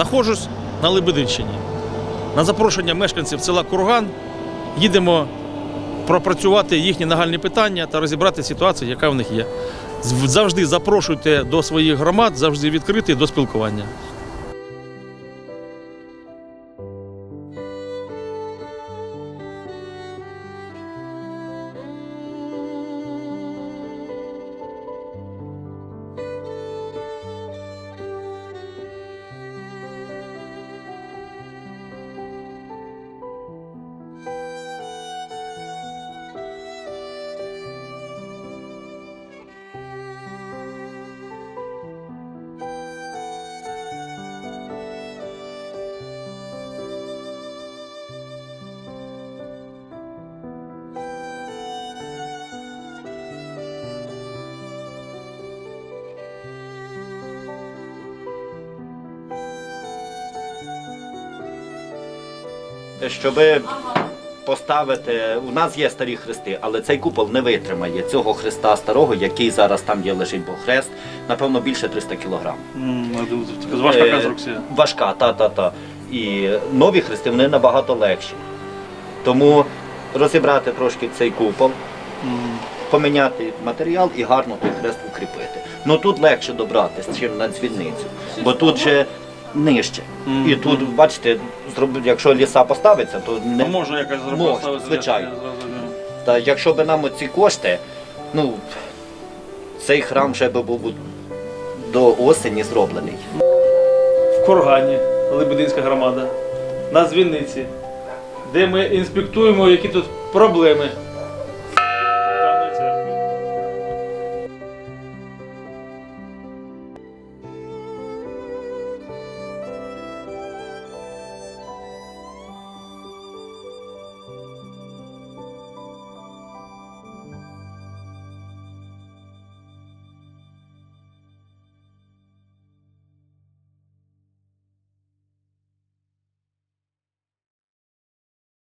Знаходжусь на Лебединщині. На запрошення мешканців села Курган їдемо пропрацювати їхні нагальні питання та розібрати ситуацію, яка в них є. Завжди запрошуйте до своїх громад, завжди відкриті до спілкування. Щоб поставити, у нас є старі хрести, але цей купол не витримає цього хреста старого, який зараз там є лежить, бо хрест, напевно, більше 300 кілограм. Е, Важка, та, та, та. І нові хрести вони набагато легші. Тому розібрати трошки цей купол, поміняти матеріал і гарно той хрест укріпити. Ну тут легше добратися, ніж на дзвіницю, бо тут же нижче. І тут, бачите, зроб- якщо ліса поставиться, то не Можна якось Можна, поставити, звичайно. Та якщо б нам оці кошти, ну цей храм ще би був до осені зроблений. В Кургані, Лебединська громада, на Звільниці, де ми інспектуємо, які тут проблеми